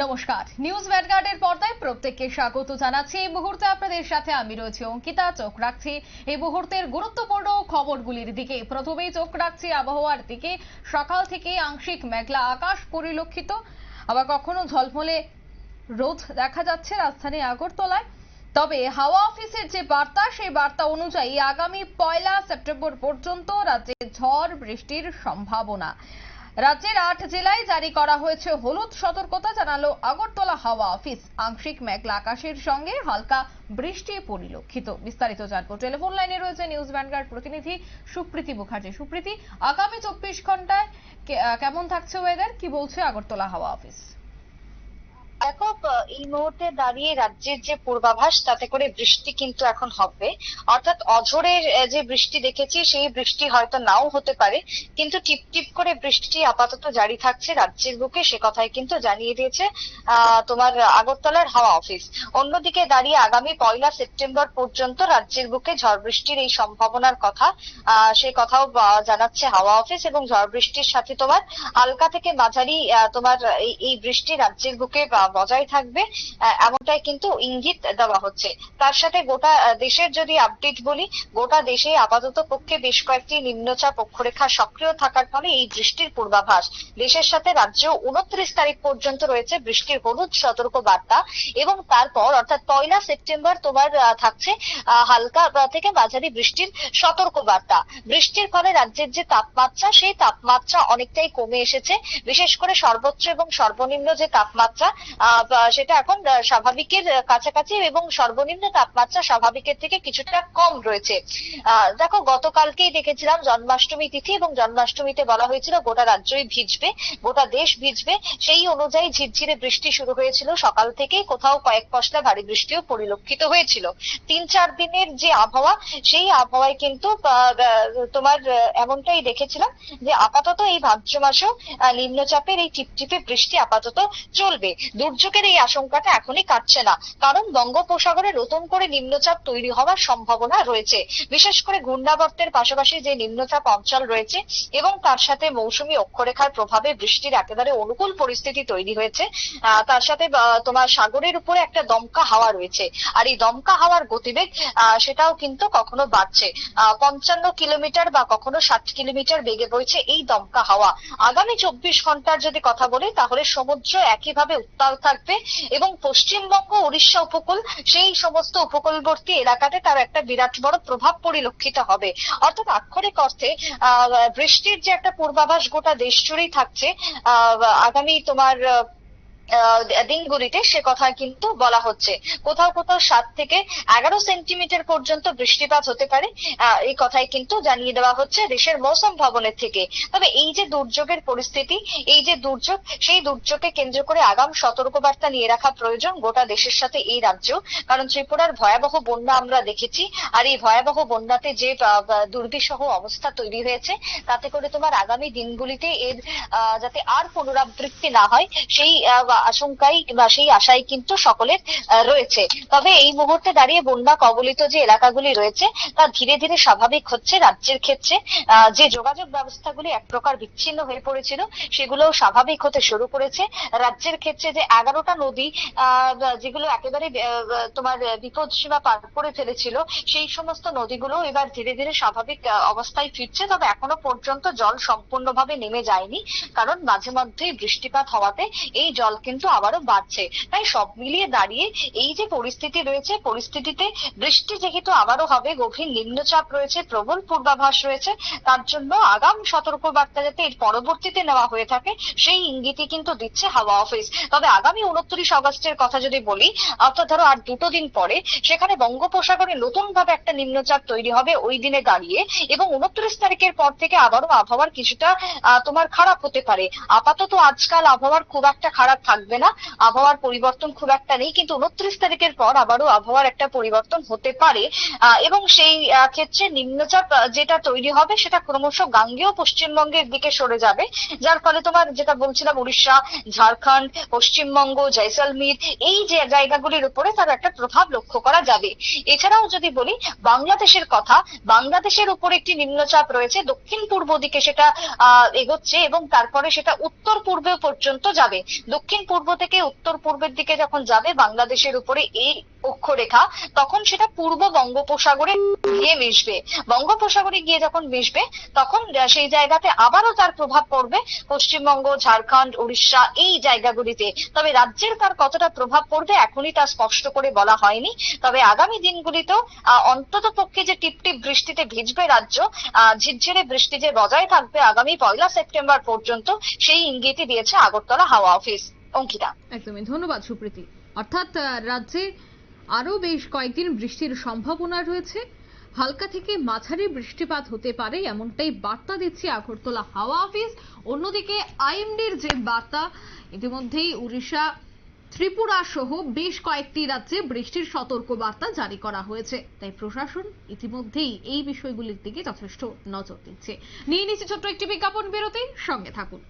নমস্কার। নিউজ ভ্যানগার্ডের পর্দায় প্রত্যেককে স্বাগত জানাচ্ছি। এই মুহূর্তে আপনাদের সাথে আমি রয়েছি অঙ্কিতা, চোখ রাখছি। এই মুহূর্তের গুরুত্বপূর্ণ খবরগুলির দিকে প্রথমেই চোখ রাখছি আবহাওয়ার দিকে। সকাল থেকে আংশিক মেঘলা আকাশ পরিলক্ষিত। আবার কখনো ঝলমলে রোদ দেখা যাচ্ছে রাজধানী আগরতলায়। তবে হাওয়া অফিসের যে বার্তা, সেই বার্তা অনুযায়ী আগামী পয়লা সেপ্টেম্বর পর্যন্ত রাজ্যে ঝড় বৃষ্টির সম্ভাবনা। রাজ্যের আট জেলায় জারি করা হয়েছে হলুদ সতর্কতা, জানালো আগরতলা হাওয়া অফিস। আংশিক মেঘলা আকাশের সঙ্গে হালকা বৃষ্টি পরিলক্ষিত। বিস্তারিত জানব টেলিফোন লাইনে রয়েছে নিউজ ভ্যানগার্ড প্রতিনিধি সুপ্রীতি মুখার্জি। সুপ্রীতি, আগামী চব্বিশ ঘন্টায় কেমন থাকছে ওয়েদার কি বলছে আগরতলা হাওয়া অফিস? দেখো এই মুহূর্তে দাঁড়িয়ে রাজ্যের যে পূর্বাভাস, তাতে করে বৃষ্টি কিন্তু এখন হবে। অর্থাৎ অঝোরের যে বৃষ্টি দেখেছি, সেই বৃষ্টি হয়তো নাও হতে পারে, কিন্তু টিপ টিপ করে বৃষ্টি আপাতত জারি থাকছে রাজ্যের বুকে, সে কথাই কিন্তু জানিয়ে দিয়েছে তোমার আগরতলার হাওয়া অফিস। অন্যদিকে দাঁড়িয়ে আগামী পয়লা সেপ্টেম্বর পর্যন্ত রাজ্যের বুকে ঝড় বৃষ্টির এই সম্ভাবনার কথা সে কথাও জানাচ্ছে হাওয়া অফিস এবং ঝড় বৃষ্টির সাথে তোমার হালকা থেকে মাঝারি তোমার এই বৃষ্টি রাজ্যের বুকে বজায় থাকবে। আহ, এমনটাই কিন্তু ইঙ্গিত দেওয়া হচ্ছে। তার সাথে গোটা দেশের যদি আপডেট বলি গোটা দেশে আপাতত পক্ষে বেশ কয়েকটি নিম্নচাপ অক্ষরেখা সক্রিয় থাকার ফলে এই বৃষ্টির পূর্বাভাস। দেশের সাথে রাজ্য উনত্রিশ তারিখ পর্যন্ত রয়েছে বৃষ্টির হলুদ সতর্ক বার্তা এবং তারপর অর্থাৎ পয়লা সেপ্টেম্বর তোমার থাকছে হালকা থেকে মাঝারি বৃষ্টির সতর্ক বার্তা বৃষ্টির ফলে রাজ্যের যে তাপমাত্রা সেই তাপমাত্রা অনেকটাই কমে এসেছে। বিশেষ করে সর্বোচ্চ এবং সর্বনিম্ন যে তাপমাত্রা সেটা এখন স্বাভাবিকের কাছাকাছি এবং সর্বনিম্ন তাপমাত্রা স্বাভাবিকের থেকে কিছুটা কম রয়েছে। দেখো, গতকালকেই দেখেছিলাম জন্মাষ্টমী তিথি এবং জন্মাষ্টমীতে বলা হয়েছিল গোটা রাজ্যই ভিজবে, গোটা দেশ ভিজবে। সেই অনুযায়ী ঝিরঝিরে বৃষ্টি শুরু হয়েছিল। সকাল থেকেই কোথাও কয়েক পশলা ভারী বৃষ্টিও পরিলক্ষিত হয়েছিল। তিন চার দিনের যে আবহাওয়া, সেই আবহাওয়ায় কিন্তু তোমার এমনটাই দেখেছিলাম যে আপাতত এই ভাদ্র মাসেও নিম্নচাপের এই টিপটিপে বৃষ্টি আপাতত চলবে। দুর্যোগের এই আশঙ্কাটা এখনই কাটছে না। কারণ বঙ্গোপসাগরে নতুন করে নিম্নচাপ তৈরি হওয়ার সম্ভাবনা রয়েছে। বিশেষ করে ঘূর্ণাবর্তের পাশাপাশি যে নিম্নচাপ অঞ্চল রয়েছে এবং তার সাথে মৌসুমী অক্ষরেখার প্রভাবে বৃষ্টির একেবারে অনুকূল পরিস্থিতি তৈরি হয়েছে তার সাথে তোমার সাগরের উপরে একটা দমকা হাওয়া রয়েছে। আর এই দমকা হাওয়ার গতিবেগ সেটাও কিন্তু কখনো বাড়ছে। পঞ্চান্ন কিলোমিটার বা কখনো ষাট কিলোমিটার বেগে বইছে এই দমকা হাওয়া। আগামী চব্বিশ ঘণ্টার যদি কথা বলি, তাহলে সমুদ্র একইভাবে উত্তাল থাকবে। এবং পশ্চিমবঙ্গ উড়িষ্যা উপকূল, সেই সমস্ত উপকূলবর্তী এলাকাতে তার একটা বিরাট বড় প্রভাব পরিলক্ষিত হবে। অর্থাৎ আক্ষরিক অর্থে বৃষ্টির যে একটা পূর্বাভাস গোটা দেশ জুড়েই থাকছে আগামী তোমার দিনগুলিতে সে কথা কিন্তু বলা হচ্ছে। কোথাও কোথাও সাত থেকে এগারো সেন্টিমিটার পর্যন্ত বৃষ্টিপাত হতে পারে। এই কথাই কিন্তু জানিয়ে দেওয়া হচ্ছে দেশের মৌসুম ভবনের থেকে। তবে এই যে দুর্যোগের পরিস্থিতি, এই যে দুর্যোগ, সেই দুর্যোগকে কেন্দ্র করে আগাম সতর্কবার্তা নিয়ে রাখা প্রয়োজন গোটা দেশের সাথে এই রাজ্য। কারণ ত্রিপুরার ভয়াবহ বন্যা আমরা দেখেছি। আর এই ভয়াবহ বন্যাতে যে দুর্বিষহ অবস্থা তৈরি হয়েছে, তাতে করে তোমার আগামী দিনগুলিতে এর যাতে আর পুনরাবৃত্তি না হয়, সেই আশঙ্কাই বা সেই আশাই কিন্তু সকলের রয়েছে। তবে এই মুহূর্তে দাঁড়িয়ে বন্যা কবলিত যে এলাকাগুলি রয়েছে, তা ধীরে ধীরে স্বাভাবিক হচ্ছে রাজ্যের ক্ষেত্রে। যে যোগাযোগ ব্যবস্থাগুলি এক প্রকার বিচ্ছিন্ন হয়ে পড়েছিল সেগুলো স্বাভাবিক হতে শুরু করেছে। রাজ্যের ক্ষেত্রে যে এগারোটা নদী যেগুলো একেবারে তোমার বিপদ সীমা পার করে ফেলেছিল, সেই সমস্ত নদীগুলো এবার ধীরে ধীরে স্বাভাবিক অবস্থায় ফিরছে। তবে এখনও পর্যন্ত জল সম্পূর্ণভাবে নেমে যায়নি, কারণ মাঝে মধ্যেই বৃষ্টিপাত হওয়াতে এই জল কিন্তু আবারও বাড়ছে। তাই সব মিলিয়ে দাঁড়িয়ে এই যে পরিস্থিতি রয়েছে, পরিস্থিতিতে বৃষ্টি যেহেতু আবারও হবে, গভীর নিম্নচাপ রয়েছে, প্রবল পূর্বাভাস রয়েছে, তার জন্য আগাম সতর্ক বার্তা যাতে এর পরবর্তীতে নেওয়া হয়ে থাকে, সেই ইঙ্গিতই কিন্তু দিচ্ছে হাওয়া অফিস। তবে আগামী উনত্রিশ অগস্টের কথা যদি বলি, অর্থাৎ ধরো আর দুটো দিন পরে, সেখানে বঙ্গোপসাগরে নতুন ভাবে একটা নিম্নচাপ তৈরি হবে ওই দিনে দাঁড়িয়ে, এবং উনত্রিশ তারিখের পর থেকে আবারও আবহাওয়ার কিছুটা তোমার খারাপ হতে পারে। আপাতত আজকাল আবহাওয়ার খুব একটা খারাপ থাকবে না। আবহাওয়ার পরিবর্তন খুব একটা নেই, কিন্তু উনত্রিশ তারিখের পর আবারও আবহাওয়ার একটা পরিবর্তন হতে পারে। এবং সেই ক্ষেত্রে নিম্নচাপ যেটা তৈরি হবে সেটা ক্রমশ গাঙ্গেয় পশ্চিমবঙ্গের দিকে সরে যাবে। যার ফলে তোমার যেটা বলছিলাম, উড়িষ্যা, ঝাড়খণ্ড, পশ্চিমবঙ্গ, জয়সলমীর, এই যে জায়গাগুলির উপরে তার একটা প্রভাব লক্ষ্য করা যাবে। এছাড়াও যদি বলি, বাংলাদেশের কথা, বাংলাদেশের উপর একটি নিম্নচাপ রয়েছে, দক্ষিণ পূর্ব দিকে সেটা এগোচ্ছে এবং তারপরে সেটা উত্তর পূর্ব পর্যন্ত যাবে। দক্ষিণ পূর্ব থেকে উত্তর পূর্বের দিকে যখন যাবে বাংলাদেশের উপরে এই অক্ষরেখা, তখন সেটা পূর্ব বঙ্গোপসাগরে গিয়ে মিশবে। বঙ্গোপসাগরে গিয়ে যখন মিশবে, তখন সেই জায়গাতে আবারও তার প্রভাব পড়বে। পশ্চিমবঙ্গ, ঝাড়খণ্ড, উড়িষ্যা এই জায়গাগুলিতে। তবে রাজ্যের তার কতটা প্রভাব পড়বে এখনই তা স্পষ্ট করে বলা হয়নি। তবে আগামী দিনগুলিতেও অন্তত পক্ষে যে টিপটিপ বৃষ্টিতে ভিজবে রাজ্য ঝিরঝিরে বৃষ্টি যে বজায় থাকবে আগামী পয়লা সেপ্টেম্বর পর্যন্ত, সেই ইঙ্গিতই দিয়েছে আগরতলা হাওয়া অফিস। অঙ্কিতা। একদমই, ধন্যবাদ সুপ্রীতি। অর্থাৎ রাজ্যে আরও বেশ কয়েকদিন বৃষ্টির সম্ভাবনা রয়েছে। হালকা থেকে মাঝারি বৃষ্টিপাত হতে পারে, এমনটাই বার্তা দিচ্ছে আগরতলা হাওয়া অফিস। অন্যদিকে, আইএমডির যে বার্তা, ইতিমধ্যেই উড়িষ্যা, ত্রিপুরা সহ বেশ কয়েকটি রাজ্যে বৃষ্টির সতর্ক বার্তা জারি করা হয়েছে। তাই প্রশাসন ইতিমধ্যেই এই বিষয়গুলির দিকে যথেষ্ট নজর দিচ্ছে। নিয়ে নিচ্ছে ছোট্ট একটি বিজ্ঞাপন বিরতি, সঙ্গে থাকুন।